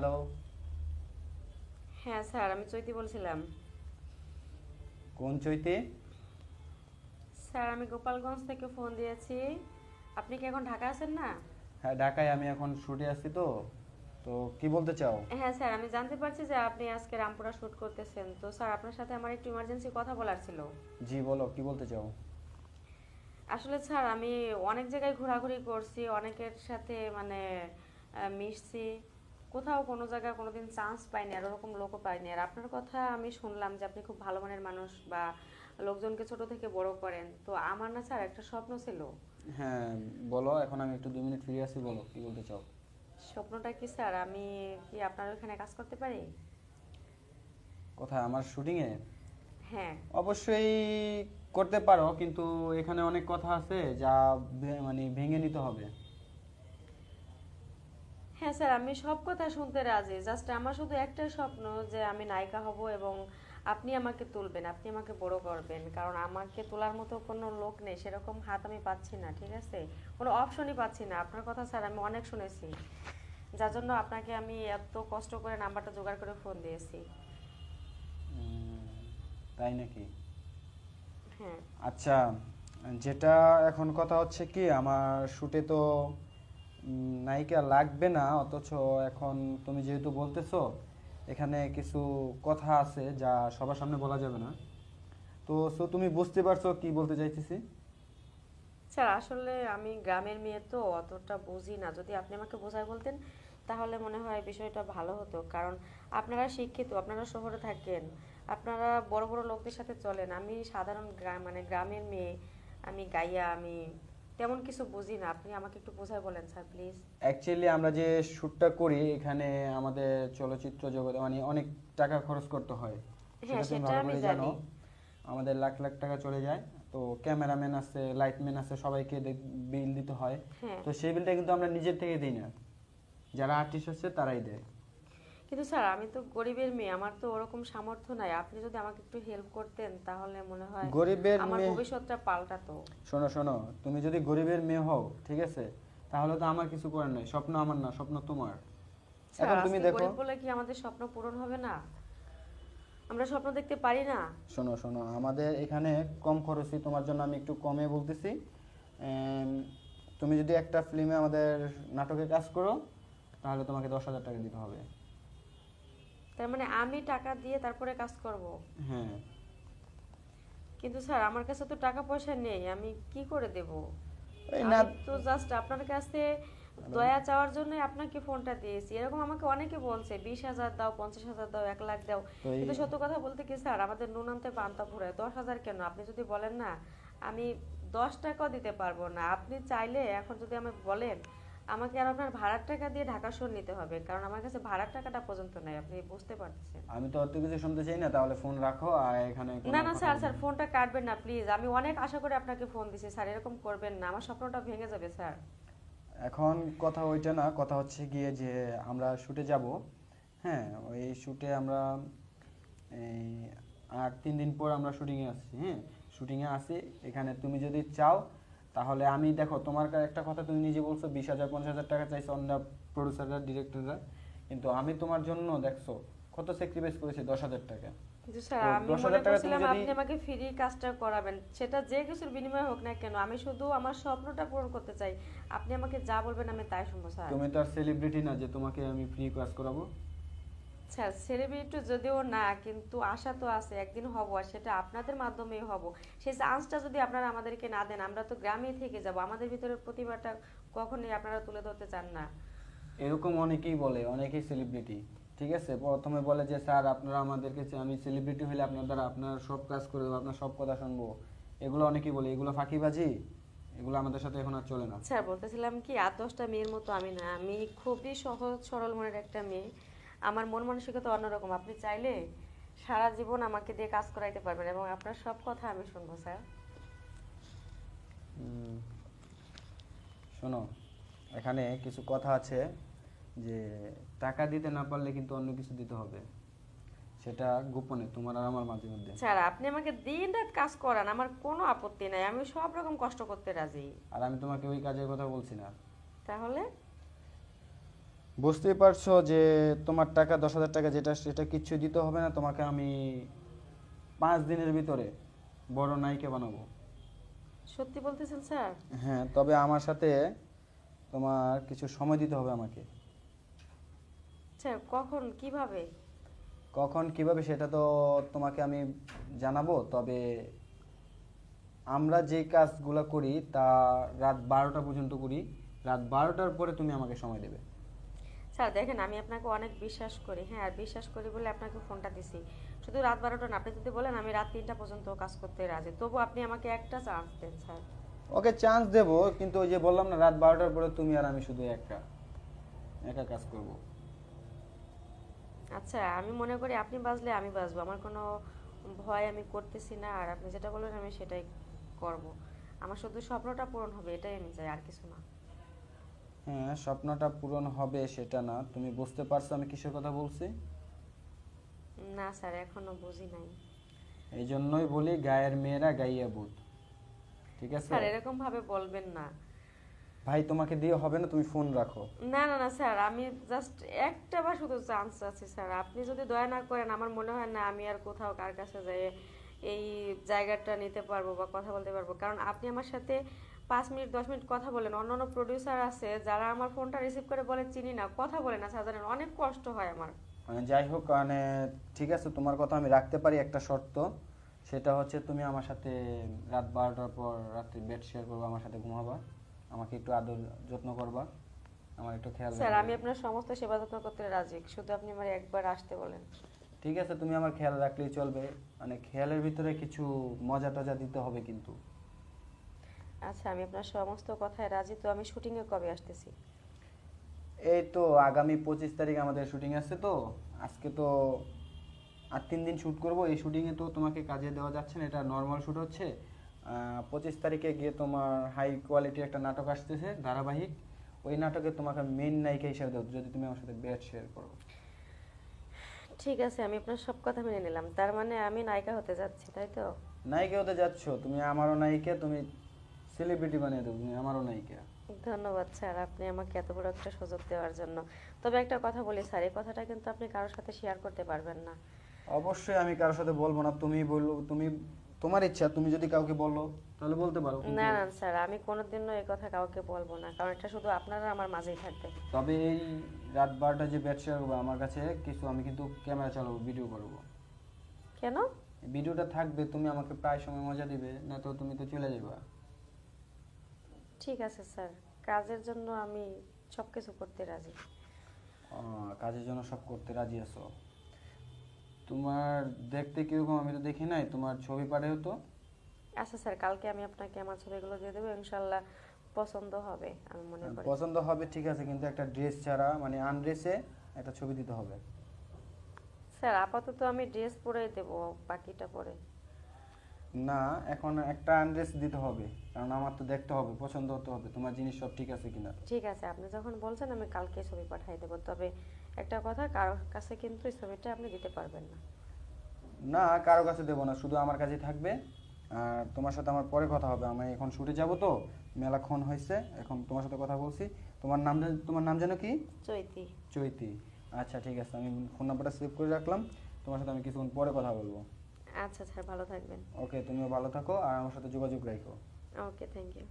Hello হ্যাঁ sir আমি চৈতি বলছিলাম। কোন চৈতি? স্যার আমি গোপালগঞ্জ থেকে ফোন দিয়েছি। আপনি কি এখন ঢাকা আছেন না? হ্যাঁ ঢাকায় আমি এখন শুটে আসছি তো। তো কি বলতে চাও? হ্যাঁ স্যার আমি জানতে পারছি যে আপনি আজকে রামপুরা শ্যুট করতেছেন। তো স্যার আপনার সাথে আমার একটু ইমার্জেন্সি কথা বলার ছিল। জি বলো কি বলতে চাও? আসলে স্যার আমি অনেক জায়গায় ঘোরাঘুরি করছি অনেকের সাথে মানে মিশছি। কোথাও কোনো জায়গায় কোনোদিন চান্স পাইনি আর ওরকম লোকও পাইনি। আর আপনার কথা আমি শুনলাম যে আপনি খুব ভালো মানের মানুষ বা লোকজনকে ছোট থেকে বড় করেন। তো আমার না স্যার একটা স্বপ্ন ছিল। হ্যাঁ বলো এখন আমি একটু দুই মিনিট ফ্রি আছি বলো কি বলতে চাও? স্বপ্নটা কি স্যার? আমি কি আপনার ওখানে কাজ করতে পারি? কোথায় আমার শুটিংয়ে হ্যাঁ। অবশ্যই করতে পারো কিন্তু এখানে অনেক কথা আছে যা মানে ভেঙে নিতে হবে। হ্যাঁ স্যার আমি সব কথা শুনতে রাজি। জাস্ট আমার শুধু একটাই স্বপ্ন যে আমি নায়িকা হব এবং আপনি আমাকে তুলবেন আপনি আমাকে বড় করবেন। কারণ আমাকে তোলার মতো কোনো লোক নেই সেরকম হাত আমি পাচ্ছি না ঠিক আছে? কোনো অপশনই পাচ্ছি না। আপনার কথা স্যার আমি অনেক শুনেছি। যার জন্য আপনাকে আমি এত কষ্ট করে নাম্বারটা জোগাড় করে ফোন দিয়েছি। তাই নাকি? হ্যাঁ। আচ্ছা যেটা এখন কথা হচ্ছে কি আমার শুটে তো নায়িকা লাগবে না, অথচ এখন তুমি যেহেতু বলতেছো, এখানে কিছু কথা আছে যা সবার সামনে বলা যাবে না। তো সো তুমি বুঝতে পারছ কি বলতে চাইতেছি? স্যার, আসলে আমি গ্রামের মেয়ে তো, অতটা বুঝি না। যদি আপনি আমাকে বোঝায় বলতেন, তাহলে মনে হয় বিষয়টা ভালো হতো। কারণ আপনারা শিক্ষিত, আপনারা শহরে থাকেন, আপনারা বড় বড় লোকদের সাথে চলেন। আমি সাধারণ গ্রাম মানে গ্রামের মেয়ে, আমি গাইয়া, আমি তেমন কিছু বুঝি না। আপনি আমাকে একটু বোঝায় বলেন স্যার প্লিজ অ্যাকচুয়ালি আমরা যে শ্যুটটা করি এখানে আমাদের চলচ্চিত্র জগতে মানে অনেক টাকা খরচ করতে হয়। হ্যাঁ, সেটা আমি জানি। আমাদের লাখ লাখ টাকা চলে যায়। তো ক্যামেরাম্যান আছে লাইটম্যান আছে সবাইকে বিল দিতে হয়। হ্যাঁ। তো সেই বিলটা কিন্তু আমরা নিজের থেকে দিই না। যারা আর্টিস্ট আছে তারাই দেয়। কিন্তু স্যার আমি তো গরিবের মেয়ে আমার তো ওরকম সামর্থ্য নাই। আপনি যদি আমাকে একটু হেল্প করতেন তাহলে মনে হয় গরিবের আমার ভবিষ্যৎটা পাল্টাতো। শোনো শোনো তুমি যদি গরিবের মেয়ে হও ঠিক আছে তাহলে তো আমার কিছু করার নাই। স্বপ্ন আমার না স্বপ্ন তোমার। এখন তুমি দেখো। গরিব বলে কি আমাদের স্বপ্ন পূরণ হবে না? আমরা স্বপ্ন দেখতে পারি না? শোনো শোনো আমাদের এখানে কম খরচই তোমার জন্য আমি একটু কমে বলতেছি। তুমি যদি একটা ফিল্মে আমাদের নাটকে কাজ করো তাহলে তোমাকে দশ হাজার টাকা দিতে হবে। তার মানে আমি টাকা দিয়ে তারপরে কাজ করব? হ্যাঁ। কিন্তু স্যার আমার কাছে তো টাকা পয়সা নেই আমি কি করে দেব? না তো জাস্ট আপনার কাছে দয়া চাওয়ার জন্য আপনাকে ফোনটা দিয়েছি। এরকম আমাকে অনেকে বলছে বিশ হাজার দাও পঞ্চাশ হাজার দাও এক লাখ দাও। কিন্তু সত্য কথা বলতে কি স্যার আমাদের নুন আনতে পান্তা ফুরায় দশ হাজার কেন? আপনি যদি বলেন না আমি দশ টাকাও দিতে পারব না। আপনি চাইলে এখন যদি আমি বলেন আমাকে আর আপনার ভাড়ার টাকা দিয়ে ঢাকা শোন নিতে হবে কারণ আমার কাছে ভাড়ার টাকাটা পর্যন্ত নাই আপনি বুঝতে পারছেন আমি তো অত কিছু শুনতে চাই না তাহলে ফোন রাখো আর এখানে না না স্যার স্যার ফোনটা কাটবেন না প্লিজ। আমি অনেক আশা করে আপনাকে ফোন দিছি স্যার এরকম করবেন না আমার স্বপ্নটা ভেঙে যাবে স্যার। এখন কথা ওইটা না কথা হচ্ছে গিয়ে যে আমরা শুটে যাব হ্যাঁ ওই শুটে আমরা এই আর তিন দিন পর আমরা শুটিংয়ে আসছি হ্যাঁ শুটিংয়ে আসি এখানে তুমি যদি চাও তাহলে আমি দেখো তোমার একটা কথা তুমি নিজে বলছো বিশ হাজার পঞ্চাশ হাজার টাকা চাইছো অন্য প্রডিউসাররা ডিরেক্টররা কিন্তু আমি তোমার জন্য দেখছ কত স্যাক্রিফাইস করেছি দশ হাজার টাকা। আমি 10,000 টাকা তুমি করছিলাম যদি- আপনি আমাকে ফ্রি কাজটা করাবেন। সেটা যে কিছুর বিনিময়ে হোক না কেন আমি শুধু আমার স্বপ্নটা পূরণ করতে চাই। আপনি আমাকে যা বলবেন আমি তাই শুনব স্যার। তুমি তো আর সেলিব্রিটি না যে তোমাকে আমি ফ্রি ক্লাস করাবো। স্যার সেলিব্রিটি যদিও না কিন্তু আশা তো আছে একদিন হব আর সেটা আপনাদের মাধ্যমেই হব। সেই চান্সটা যদি আপনারা আমাদেরকে না দেন আমরা তো গ্রামেই থেকে যাব আমাদের ভিতরে প্রতিভাটা কখনোই আপনারা তুলে ধরতে চান না। এরকম অনেকেই বলে অনেকেই সেলিব্রিটি ঠিক আছে? প্রথমে বলে যে স্যার আপনারা আমাদেরকে আমি সেলিব্রিটি হলে আপনার দ্বারা আপনার সব কাজ করে দেবো আপনার সব কথা শুনব। এগুলো অনেকেই বলে এগুলো ফাঁকিবাজি? এগুলো আমাদের সাথে এখন আর চলে না। স্যার বলতেছিলাম কি দশটা মেয়ের মতো আমি না আমি খুবই সহজ সরল মনের একটা মেয়ে। আমার মন মানসিকতা অন্যরকম। আপনি চাইলে সারা জীবন আমাকে দিয়ে কাজ করাইতে পারবেন এবং আপনার সব কথা আমি শুনব স্যার। শোনো এখানে কিছু কথা আছে যে টাকা দিতে না পারলে কিন্তু অন্য কিছু দিতে হবে। সেটা গোপনে তোমার আর আমার মাঝে মধ্যে। স্যার আপনি আমাকে দিন রাত কাজ করান আমার কোনো আপত্তি নাই। আমি সব রকম কষ্ট করতে রাজি। আর আমি তোমাকে ওই কাজের কথা বলছি না। তাহলে? বুঝতেই পারছ যে তোমার টাকা দশ হাজার টাকা যেটা সেটা কিচ্ছু দিতে হবে না। তোমাকে আমি পাঁচ দিনের ভিতরে বড় নায়িকা বানাবো। সত্যি বলতেছেন স্যার? হ্যাঁ তবে আমার সাথে তোমার কিছু সময় দিতে হবে আমাকে। স্যার কখন কীভাবে? কখন কীভাবে সেটা তো তোমাকে আমি জানাব তবে আমরা যে কাজগুলো করি তা রাত বারোটা পর্যন্ত করি। রাত বারোটার পরে তুমি আমাকে সময় দেবে। স্যার দেখেন আমি আপনাকে অনেক বিশ্বাস করি হ্যাঁ আর বিশ্বাস করি বলে আপনাকে ফোনটা দিছি। শুধু রাত বারোটা না আপনি যদি বলেন আমি রাত তিনটা পর্যন্ত কাজ করতে রাজি তবু আপনি আমাকে একটা চান্স দেন স্যার। ওকে চান্স দেবো কিন্তু ওই যে বললাম না রাত বারোটার পরে তুমি আর আমি শুধু একা একা কাজ করব। আচ্ছা আমি মনে করি আপনি বাজলে আমি বাজবো আমার কোনো ভয় আমি করতেছি না আর আপনি যেটা বলবেন আমি সেটাই করব। আমার শুধু স্বপ্নটা পূরণ হবে এটাই আমি চাই আর কিছু না। হ্যাঁ স্বপ্নটা পূরণ হবে সেটা না। তুমি বুঝতে পারছ আমি কিসের কথা বলছি? না স্যার এখনও বুঝি নাই। এই জন্যই বলি গায়ের মেয়েরা গাইয়া বুধ ঠিক আছে? স্যার এরকম ভাবে বলবেন না। ভাই তোমাকে দিয়ে হবে না? তুমি ফোন রাখো। না না না স্যার আমি জাস্ট একটা বার শুধু চান্স আছে স্যার। আপনি যদি দয়া না করেন আমার মনে হয় না আমি আর কোথাও কার কাছে যাই। এই জায়গাটা নিতে পারব বা কথা বলতে পারব। কারণ আপনি আমার সাথে পাঁচ মিনিট দশ মিনিট কথা বলেন অন্য অন্য প্রডিউসার আছে যারা আমার ফোনটা রিসিভ করে বলে চিনি না কথা বলে না জানেন অনেক কষ্ট হয় আমার। মানে যাই হোক মানে ঠিক আছে তোমার কথা আমি রাখতে পারি একটা শর্ত সেটা হচ্ছে তুমি আমার সাথে রাত বারোটার পর রাত্রি বেড শেয়ার করবা আমার সাথে ঘুমাবা আমাকে একটু আদর যত্ন করবা আমার একটু খেয়াল স্যার। আমি আপনার সমস্ত সেবা যত্ন করতে রাজি শুধু আপনি আমার একবার আসতে বলেন। ঠিক আছে তুমি আমার খেয়াল রাখলেই চলবে। মানে খেয়ালের ভিতরে কিছু মজা টজা দিতে হবে কিন্তু। আচ্ছা আমি আপনার সমস্ত কথায় রাজি তো আমি শুটিংয়ে কবে আসতেছি? এই তো আগামী পঁচিশ তারিখ আমাদের শুটিং আছে তো। আজকে তো আর তিন দিন শ্যুট করব। এই শুটিংয়ে তো তোমাকে কাজে দেওয়া যাচ্ছে না এটা নর্মাল শ্যুট হচ্ছে। পঁচিশ তারিখে গিয়ে তোমার হাই কোয়ালিটির একটা নাটক আসতেছে ধারাবাহিক। ওই নাটকে তোমাকে মেন নায়িকা হিসেবে দেবো যদি তুমি আমার সাথে বেড শেয়ার করো। ঠিক আছে আমি আপনার সব কথা মেনে নিলাম। তার মানে আমি নায়িকা হতে যাচ্ছি তাই তো? নায়িকা হতে যাচ্ছ? তুমি আমারও নায়িকা তুমি সেলিব্রিটি বানিয়ে দেবো তুমি আমারও নায়িকা। ধন্যবাদ স্যার আপনি আমাকে এত বড় একটা সুযোগ দেওয়ার জন্য। তবে একটা কথা বলি স্যার এই কথাটা কিন্তু আপনি কারোর সাথে শেয়ার করতে পারবেন না। অবশ্যই আমি কারোর সাথে বলব না তুমি বলল তুমি তোমার ইচ্ছা তুমি যদি কাউকে বলো তাহলে বলতে পারো না না স্যার আমি কোনোদিনও এই কথা কাউকে বলব না কারণ এটা শুধু আপনারা আমার মাঝেই থাকবে। তবে এই রাত বারোটা যে ব্যাট শেয়ার করব আমার কাছে কিছু আমি কিন্তু ক্যামেরা চালাবো ভিডিও করব। কেন? ভিডিওটা থাকবে তুমি আমাকে প্রায় সময় মজা দিবে না তো তুমি তো চলে যাবে। ঠিক আছে স্যার কাজের জন্য আমি সব কিছু করতে রাজি। কাজের জন্য সব করতে রাজি আছো? তোমার দেখতে কীরকম? আমি তো দেখি নাই। তোমার ছবি পাঠাও তো। আচ্ছা স্যার কালকে আমি আপনাকে আমার ছবিগুলো দিয়ে দেবো। ইনশাল্লাহ পছন্দ হবে আমি মনে করি। পছন্দ হবে ঠিক আছে কিন্তু একটা ড্রেস ছাড়া মানে আনড্রেসে একটা ছবি দিতে হবে। স্যার আপাতত আমি ড্রেস পরেই দেবো বাকিটা পরে। না এখন একটা আনড্রেস দিতে হবে কারণ আমার তো দেখতে হবে পছন্দ হতে হবে। তোমার জিনিস সব ঠিক আছে কিনা? ঠিক আছে আপনি যখন বলছেন আমি কালকে ছবি পাঠিয়ে দেবো তবে একটা কথা কারোর কাছে কিন্তু এই ছবিটা আপনি দিতে পারবেন না। না কারও কাছে দেবো না শুধু আমার কাছেই থাকবে। আর তোমার সাথে আমার পরে কথা হবে আমি এখন শুটে যাব তো মেলাক্ষণ হয়েছে এখন তোমার সাথে কথা বলছি। তোমার নাম তোমার নাম যেন কি? চৈতি। চৈতি। আচ্ছা ঠিক আছে আমি ফোন নাম্বারটা সেভ করে রাখলাম তোমার সাথে আমি কিছুক্ষণ পরে কথা বলব। আচ্ছা স্যার ভালো থাকবেন। ওকে তুমিও ভালো থাকো আর আমার সাথে যোগাযোগ রাখো। Okay thank you.